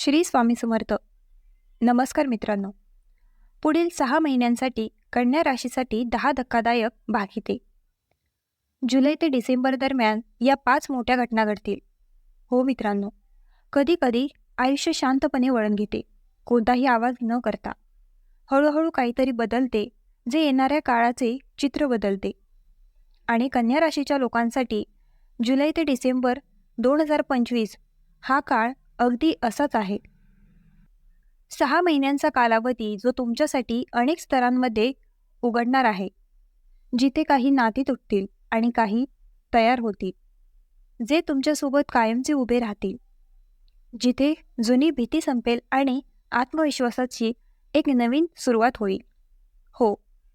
श्री स्वामी समर्थ. नमस्कार मित्रांनो. पुढील सहा महिन्यांसाठी कन्या राशीसाठी दहा धक्कादायक भागिते जुलै ते डिसेंबर दरम्यान या पाच मोठ्या घटना घडतील. हो मित्रांनो कधी कधी आयुष्य शांतपणे वळण घेते कोणताही आवाज न करता. हळूहळू काहीतरी बदलते जे येणाऱ्या काळाचे चित्र बदलते. आणि कन्या राशीच्या लोकांसाठी जुलै ते डिसेंबर दोन हजार पंचवीस हा काळ अगदी असाच आहे. सहा महिन्यांचा कालावधी जो तुमच्यासाठी अनेक स्तरांमध्ये उघडणार आहे जिथे काही नाती तुटतील आणि काही तयार होतील जे तुमच्यासोबत कायमचे उभे राहतील जिथे जुनी भीती संपेल आणि आत्मविश्वासाची एक नवीन सुरुवात होईल. हो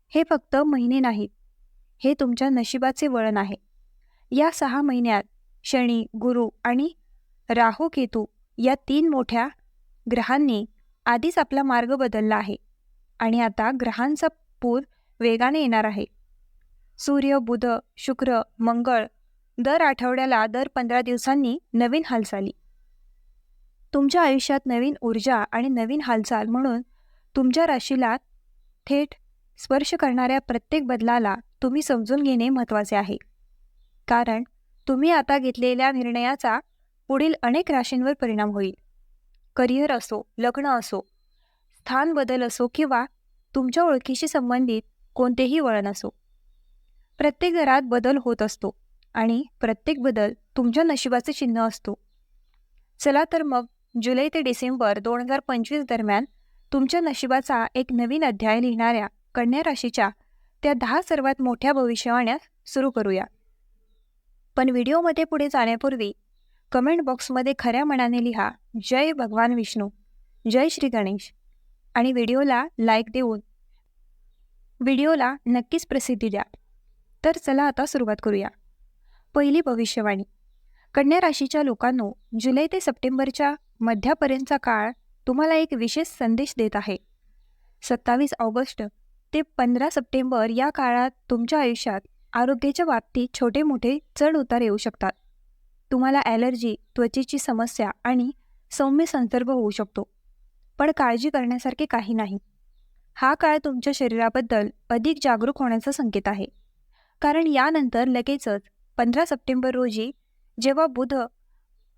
हे फक्त महिने नाहीत हे तुमच्या नशिबाचे वळण आहे. या सहा महिन्यात शनी गुरु आणि राहू केतू या तीन मोठ्या ग्रहांनी आधीच आपला मार्ग बदलला आहे. आणि आता ग्रहांचा पूर वेगाने येणार आहे. सूर्य बुध शुक्र मंगळ दर आठवड्याला दर पंधरा दिवसांनी नवीन हालचाली. तुमच्या आयुष्यात नवीन ऊर्जा आणि नवीन हालचाल म्हणून तुमच्या राशीला थेट स्पर्श करणाऱ्या प्रत्येक बदलाला तुम्ही समजून घेणे महत्त्वाचे आहे. कारण तुम्ही आता घेतलेल्या निर्णयाचा पुढील अनेक राशींवर परिणाम होईल. करिअर असो लग्न असो स्थान बदल असो किंवा तुमच्या ओळखीशी संबंधित कोणतेही वळण असो. प्रत्येक घरात बदल होत असतो आणि प्रत्येक बदल तुमच्या नशिबाचे चिन्ह असतो. चला तर मग जुलै ते डिसेंबर दोन हजार पंचवीस दरम्यान तुमच्या नशिबाचा एक नवीन अध्याय लिहिणाऱ्या कन्या राशीच्या त्या दहा सर्वात मोठ्या भविष्यवाण्या सुरू करूया. पण व्हिडिओमध्ये पुढे जाण्यापूर्वी कमेंट बॉक्समध्ये खऱ्या मनाने लिहा. जय भगवान विष्णू. जय श्री गणेश. आणि व्हिडिओला लाईक देऊन व्हिडिओला नक्कीच प्रसिद्धी द्या. तर चला आता सुरुवात करूया. पहिली भविष्यवाणी. कन्या राशीच्या लोकांनो जुलै ते सप्टेंबरच्या मध्यापर्यंतचा काळ तुम्हाला एक विशेष संदेश देत आहे. सत्तावीस ऑगस्ट ते पंधरा सप्टेंबर या काळात तुमच्या आयुष्यात आरोग्याच्या बाबतीत छोटे मोठे चढ उतार येऊ शकतात. तुम्हाला ॲलर्जी त्वचेची समस्या आणि सौम्य संसर्ग होऊ शकतो. पण काळजी करण्यासारखे काही नाही. हा काळ तुमच्या शरीराबद्दल अधिक जागरूक होण्याचा संकेत आहे. कारण यानंतर लगेचच पंधरा सप्टेंबर रोजी जेव्हा बुध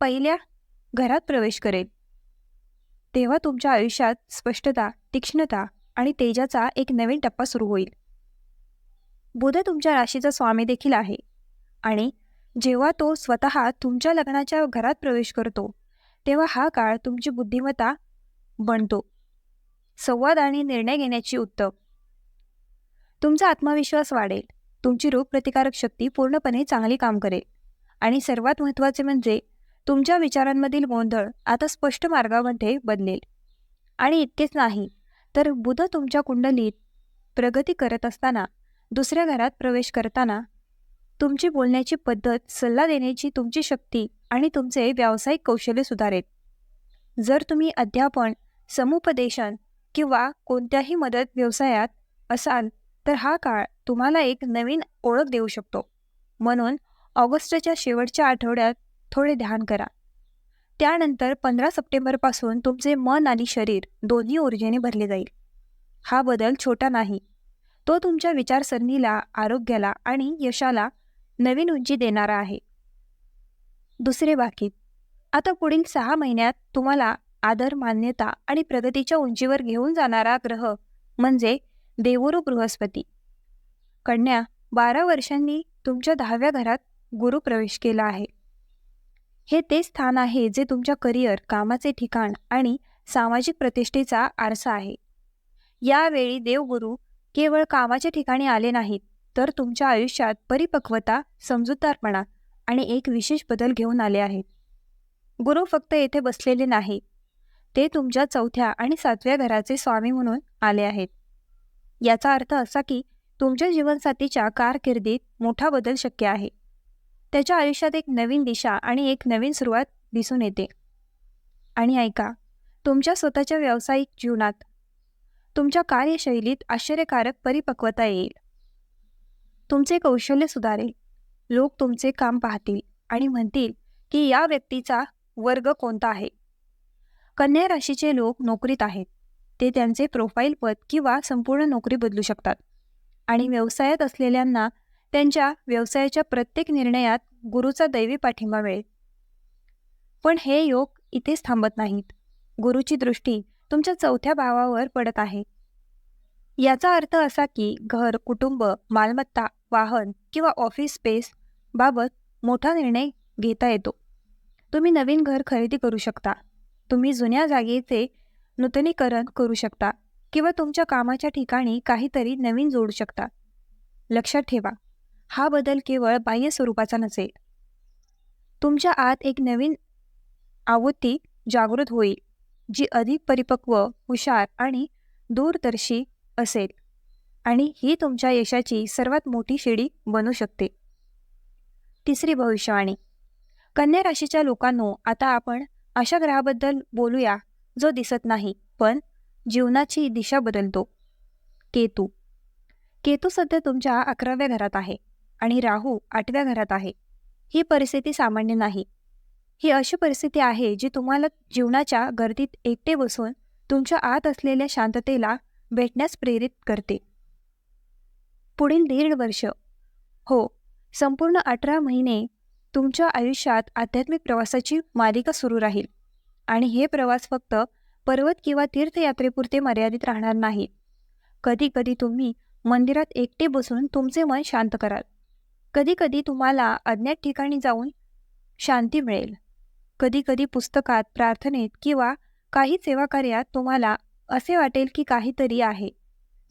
पहिल्या घरात प्रवेश करेल तेव्हा तुमच्या आयुष्यात स्पष्टता तीक्ष्णता आणि तेजाचा एक नवीन टप्पा सुरू होईल. बुध तुमच्या राशीचा स्वामी देखील आहे आणि जेव्हा तो स्वतः तुमच्या लग्नाच्या घरात प्रवेश करतो तेव्हा हा काळ तुमची बुद्धिमत्ता बनतो. संवाद आणि निर्णय घेण्याची उत्तम. तुमचा आत्मविश्वास वाढेल. तुमची रोगप्रतिकारक शक्ती पूर्णपणे चांगली काम करेल. आणि सर्वात महत्त्वाचे म्हणजे तुमच्या विचारांमधील गोंधळ आता स्पष्ट मार्गामध्ये बदलेल. आणि इतकेच नाही तर बुध तुमच्या कुंडलीत प्रगती करत असताना दुसऱ्या घरात प्रवेश करताना तुमची बोलण्याची पद्धत सल्ला देण्याची तुमची शक्ती आणि तुमचे व्यावसायिक कौशल्य सुधारेल. जर तुम्ही अध्यापन समुपदेशन किंवा कोणत्याही मदत व्यवसायात असाल तर हा काळ तुम्हाला एक नवीन ओळख देऊ शकतो. म्हणून ऑगस्टच्या शेवटच्या आठवड्यात थोडे ध्यान करा. त्यानंतर पंधरा सप्टेंबरपासून तुमचे मन आणि शरीर दोन्ही ऊर्जेने भरले जाईल. हा बदल छोटा नाही. तो तुमच्या विचारसरणीला आरोग्याला आणि यशाला नवीन उंची देणारा आहे. दुसरे बाकीत आता पुढील सहा महिन्यात तुम्हाला आदर मान्यता आणि प्रगतीच्या उंचीवर घेऊन जाणारा ग्रह म्हणजे देवुरू बृहस्पती. कन्या बारा वर्षांनी तुमच्या दहाव्या घरात गुरु प्रवेश केला आहे. हे ते स्थान आहे जे तुमच्या करिअर कामाचे ठिकाण आणि सामाजिक प्रतिष्ठेचा आरसा आहे. यावेळी देवगुरू केवळ कामाच्या ठिकाणी आले नाहीत तर तुमच्या आयुष्यात परिपक्वता समजूतदारपणा आणि एक विशेष बदल घेऊन आले आहेत. गुरु फक्त येथे बसलेले नाही. ते तुमच्या चौथ्या आणि सातव्या घराचे स्वामी म्हणून आले आहेत. याचा अर्थ असा की तुमच्या जीवनसाथीच्या कारकिर्दीत मोठा बदल शक्य आहे. त्याच्या आयुष्यात एक नवीन दिशा आणि एक नवीन सुरुवात दिसून येते. आणि ऐका तुमच्या स्वतःच्या व्यावसायिक जीवनात तुमच्या कार्यशैलीत आश्चर्यकारक परिपक्वता येईल. तुमचे कौशल्य सुधारेल. लोक तुमचे काम पाहतील आणि म्हणतील की या व्यक्तीचा वर्ग कोणता आहे? कन्या राशीचे लोक नोकरीत आहेत. ते त्यांचे प्रोफाईल पद किंवा संपूर्ण नोकरी बदलू शकतात. आणि व्यवसायात असलेल्यांना त्यांच्या व्यवसायाच्या प्रत्येक निर्णयात गुरुचा दैवी पाठिंबा मिळेल. पण हे योग इथेच थांबत नाहीत. गुरुची दृष्टी तुमच्या चौथ्या भावावर पडत आहे. याचा अर्थ असा की घर कुटुंब मालमत्ता वाहन किंवा ऑफिस स्पेस बाबत मोठा निर्णय घेता येतो. तुम्ही नवीन घर खरेदी करू शकता. तुम्ही जुन्या जागेचे नूतनीकरण करू शकता किंवा तुमच्या कामाच्या ठिकाणी काहीतरी नवीन जोडू शकता. लक्षात ठेवा हा बदल केवळ बाह्य स्वरूपाचा नसेल. तुमच्या आत एक नवीन आवृत्ती जागृत होईल जी अधिक परिपक्व हुशार आणि दूरदर्शी असेल. आणि ही तुमच्या यशाची सर्वात मोठी शिडी बनू शकते. तिसरी भविष्यवाणी. कन्या राशीच्या लोकांनो आता आपण अशा ग्रहाबद्दल बोलूया जो दिसत नाही पण जीवनाची दिशा बदलतो. केतू. केतू सध्या तुमच्या अकराव्या घरात आहे आणि राहू आठव्या घरात आहे. ही परिस्थिती सामान्य नाही. ही अशी परिस्थिती आहे जी तुम्हाला जीवनाच्या गर्दीत एकटे बसून तुमच्या आत असलेल्या शांततेला भेटण्यास प्रेरित करते. पुढील दीड वर्ष. हो संपूर्ण अठरा महिने तुमच्या आयुष्यात आध्यात्मिक प्रवासाची मालिका सुरू राहील. आणि हे प्रवास फक्त पर्वत किंवा तीर्थयात्रेपुरते मर्यादित राहणार नाही. कधी कधी तुम्ही मंदिरात एकटे बसून तुमचे मन शांत कराल. कधीकधी तुम्हाला अज्ञात ठिकाणी जाऊन शांती मिळेल. कधीकधी पुस्तकात प्रार्थनेत किंवा काही सेवाकार्यात तुम्हाला असे वाटेल की काहीतरी आहे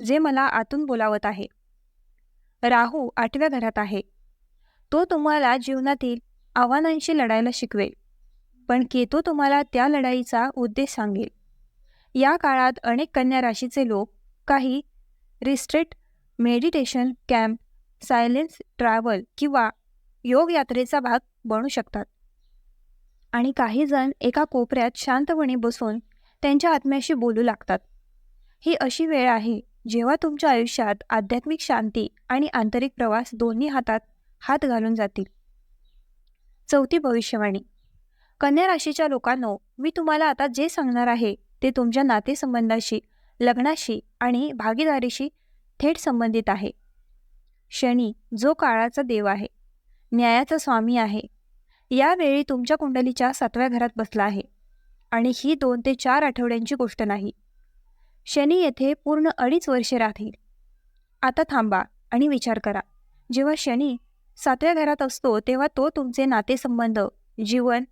जे मला आतून बोलावत आहे. राहू आठव्या घरात आहे. तो तुम्हाला जीवनातील आव्हानांशी लढायला शिकवेल. पण केतू तुम्हाला त्या लढाईचा उद्देश सांगेल. या काळात अनेक कन्या राशीचे लोक काही restrict meditation camp silence travel किंवा योग यात्रेचा भाग बनू शकतात. आणि काही जण एका कोपऱ्यात शांतपणे बसून त्यांच्या आत्म्याशी बोलू लागतात. ही अशी वेळ आहे जेव्हा तुमच्या आयुष्यात आध्यात्मिक शांती आणि आंतरिक प्रवास दोन्ही हातात हात घालून जातील. चौथी भविष्यवाणी. कन्या राशीच्या लोकांनो मी तुम्हाला आता जे सांगणार आहे ते तुमच्या नातेसंबंधाशी लग्नाशी आणि भागीदारीशी थेट संबंधित आहे. शनी जो काळाचा देव आहे न्यायाचा स्वामी आहे यावेळी तुमच्या कुंडलीच्या सातव्या घरात बसला आहे. आणि ही दोन ते चार आठवड्यांची गोष्ट नाही. शनी येथे पूर्ण अडीच वर्षे राहतील. आता थांबा आणि विचार करा. जेव्हा शनी सातव्या घरात असतो तेव्हा तो तुमचे नातेसंबंध जीवन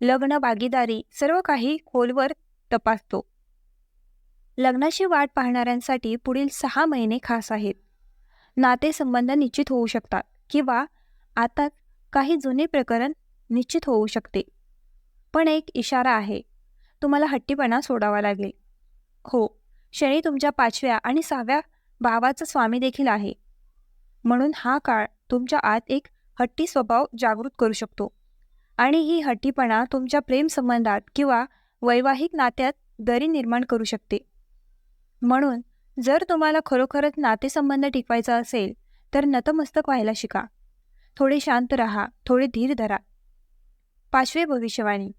लग्न भागीदारी सर्व काही खोलवर तपासतो. लग्नाची वाट पाहणाऱ्यांसाठी पुढील सहा महिने खास आहेत. नातेसंबंध निश्चित होऊ शकतात किंवा आता काही जुने प्रकरण निश्चित होऊ शकते. पण एक इशारा आहे. तुम्हाला हट्टीपणा सोडावा लागेल. हो. शनी तुमच्या पाचव्या आणि सहाव्या भावाचा स्वामी देखील आहे. म्हणून हा काळ तुमच्या आत एक हट्टी स्वभाव जागृत करू शकतो. आणि ही हट्टीपणा तुमच्या प्रेमसंबंधात किंवा वैवाहिक नात्यात दरी निर्माण करू शकते. म्हणून जर तुम्हाला खरोखरच नातेसंबंध टिकवायचा असेल तर नतमस्तक व्हायला शिका. थोडे शांत राहा थोडे धीर धरा. पाचवे भविष्यवाणी.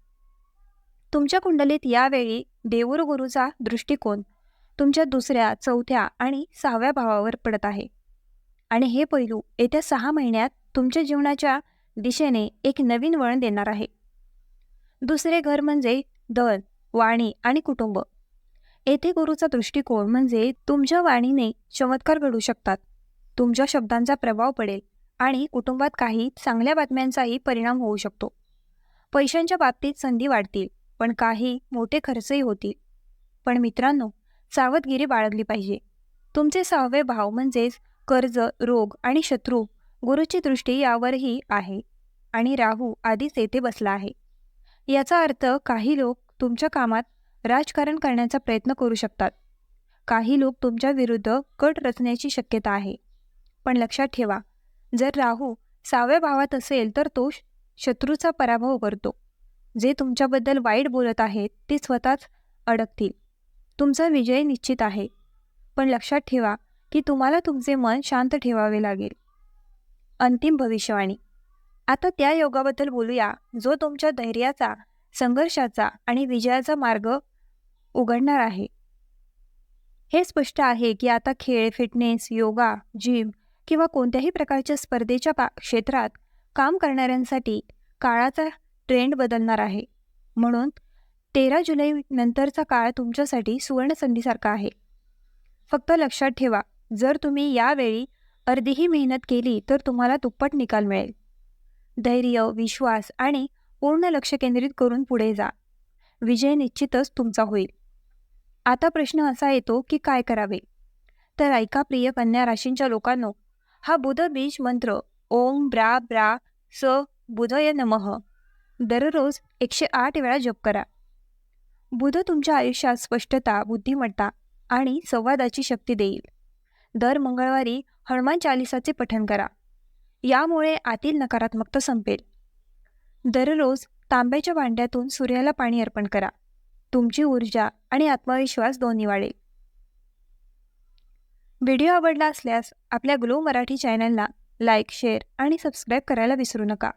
तुमच्या कुंडलीत यावेळी देऊर गुरुचा दृष्टिकोन तुमच्या दुसऱ्या चौथ्या आणि सहाव्या भावावर पडत आहे. आणि हे पैलू येत्या सहा महिन्यात तुमच्या जीवनाच्या दिशेने एक नवीन वळण देणार आहे. दुसरे घर म्हणजे दल वाणी आणि कुटुंब. येथे गुरुचा दृष्टिकोन म्हणजे तुमच्या वाणीने चमत्कार घडू शकतात. तुमच्या शब्दांचा प्रभाव पडेल आणि कुटुंबात काही चांगल्या बातम्यांचाही परिणाम होऊ शकतो. पैशांच्या बाबतीत संधी वाढतील पण काही मोठे खर्चही होतील. पण मित्रांनो सावधगिरी बाळगली पाहिजे. तुमचे सहावे भाव म्हणजेच कर्ज रोग आणि शत्रू गुरुची दृष्टी यावरही आहे आणि राहू आधीच येथे बसला आहे. याचा अर्थ काही लोक तुमच्या कामात राजकारण करण्याचा प्रयत्न करू शकतात. काही लोक तुमच्या विरुद्ध कट रचण्याची शक्यता आहे. पण लक्षात ठेवा जर राहू सहाव्या भावात असेल तर तो शत्रूचा पराभव करतो. जे तुमच्याबद्दल वाईट बोलत आहेत ते स्वतःच अडकतील. तुमचा विजय निश्चित आहे. पण लक्षात ठेवा की तुम्हाला तुमचे मन शांत ठेवावे लागेल. अंतिम भविष्यवाणी. आता त्या योगाबद्दल बोलूया जो तुमच्या धैर्याचा संघर्षाचा आणि विजयाचा मार्ग उघडणार आहे. हे स्पष्ट आहे की आता खेळ फिटनेस योगा जिम किंवा कोणत्याही प्रकारच्या स्पर्धेच्या पा क्षेत्रात काम करणाऱ्यांसाठी काळाचा ट्रेंड बदलणार आहे. म्हणून तेरा जुलै नंतरचा काळ तुमच्यासाठी सुवर्णसंधीसारखा आहे. फक्त लक्षात ठेवा जर तुम्ही यावेळी अर्धीही मेहनत केली तर तुम्हाला दुप्पट निकाल मिळेल. धैर्य विश्वास आणि पूर्ण लक्ष केंद्रित करून पुढे जा. विजय निश्चितच तुमचा होईल. आता प्रश्न असा येतो की काय करावे? तर ऐका प्रिय कन्या राशींच्या लोकांनो हा बुध बीज मंत्र ओम ब्रा ब्रा स बुधय नमः. दररोज एकशे आठ वेळा जप करा. बुध तुमच्या आयुष्यात स्पष्टता बुद्धिमत्ता आणि संवादाची शक्ती देईल. दर मंगळवारी हनुमान चालिसाचे पठण करा. यामुळे आतील नकारात्मकता संपेल. दररोज तांब्याच्या भांड्यातून सूर्याला पाणी अर्पण करा. तुमची ऊर्जा आणि आत्मविश्वास दोन्ही वाढेल. व्हिडिओ आवडला असल्यास आपल्या ग्लो मराठी चॅनलला लाईक शेअर आणि सबस्क्राईब करायला विसरू नका.